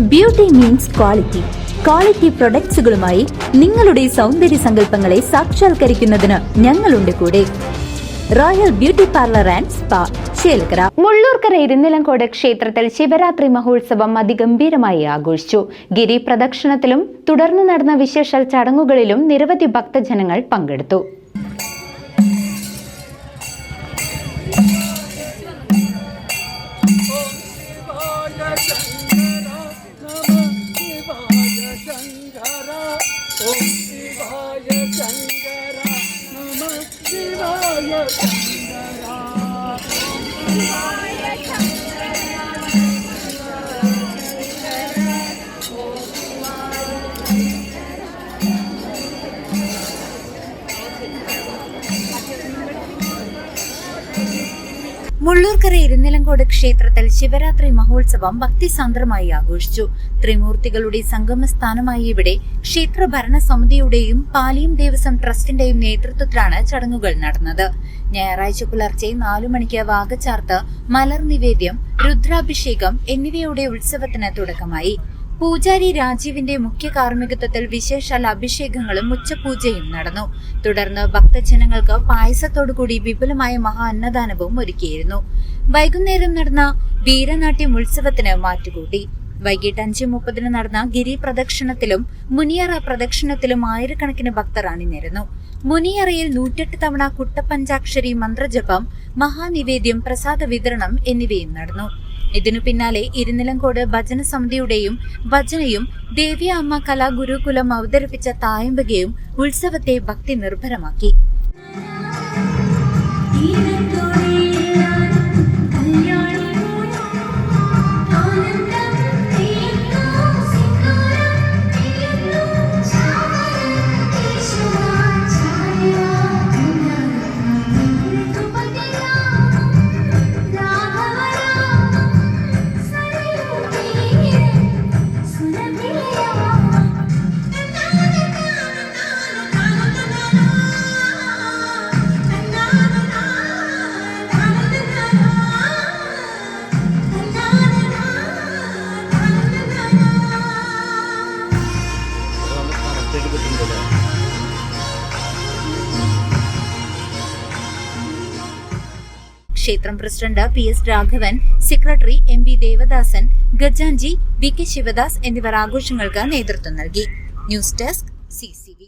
Beauty means quality quality പ്രൊഡക്ട്സുകളുമായി നിങ്ങളുടെ സൗന്ദര്യ സങ്കല്പങ്ങളെ സാക്ഷാത്കരിക്കുന്നതിന് ഞങ്ങളുണ്ട് കൂടെ. Royal beauty parlour and spa Mullurkara Irunnilamcode ക്ഷേത്രത്തിൽ ശിവരാത്രി മഹോത്സവം അതിഗംഭീരമായി ആഘോഷിച്ചു. ഗിരി പ്രദക്ഷിണത്തിലും തുടർന്ന് നടന്ന വിശേഷ ചടങ്ങുകളിലും നിരവധി ഭക്തജനങ്ങൾ പങ്കെടുത്തു. शङ्कर ॐ शिवाय शङ्कर नमः शिवाय शङ्कर മുള്ളൂർക്കര ഇരുന്നിലങ്കോട് ക്ഷേത്രത്തിൽ ശിവരാത്രി മഹോത്സവം ഭക്തിസാന്ദ്രമായി ആഘോഷിച്ചു. ത്രിമൂർത്തികളുടെ സംഗമസ്ഥാനമായ ഇവിടെ ക്ഷേത്ര ഭരണസമിതിയുടെയും പാലിയം ദേവസ്വം ട്രസ്റ്റിന്റെയും നേതൃത്വത്തിലാണ് ചടങ്ങുകൾ നടന്നത്. ഞായറാഴ്ച പുലർച്ചെ നാലു മണിക്ക് വാഗച്ചാർത്ത് മലർ നിവേദ്യം രുദ്രാഭിഷേകം എന്നിവയുടെ ഉത്സവത്തിന് തുടക്കമായി. പൂജാരി രാജീവിന്റെ മുഖ്യ കാർമ്മികത്വത്തിൽ വിശേഷാൽ അഭിഷേകങ്ങളും ഉച്ചപൂജയും നടന്നു. തുടർന്ന് ഭക്തജനങ്ങൾക്ക് പായസത്തോടുകൂടി വിപുലമായ മഹാ അന്നദാനവും ഒരുക്കിയിരുന്നു. വൈകുന്നേരം നടന്ന വീരനാട്യം ഉത്സവത്തിന് മാറ്റുകൂട്ടി. വൈകിട്ട് അഞ്ച് മുപ്പതിന് നടന്ന ഗിരി പ്രദക്ഷിണത്തിലും മുനിയറ പ്രദക്ഷിണത്തിലും ആയിരക്കണക്കിന് ഭക്തർ അണിനിരന്നു. മുനിയറയിൽ നൂറ്റെട്ട് തവണ കുട്ടപ്പഞ്ചാക്ഷരി മന്ത്രജപം മഹാനിവേദ്യം പ്രസാദ വിതരണം എന്നിവയും നടന്നു. ഇതിനു പിന്നാലെ ഇരുനിലങ്കോട് ഭജന സമിതിയുടെയും ഭജനയും ദേവി അമ്മ കലാഗുരുകുലം അവതരിപ്പിച്ച തായമ്പകയും ഉത്സവത്തെ ഭക്തി നിർഭരമാക്കി. ക്ഷേത്രം president P S Raghavan secretary M V Devadasan ഗജാൻജി V K Sivadas എന്നിവർ ആഘോഷങ്ങൾക്ക് നേതൃത്വം നൽകി. News desk C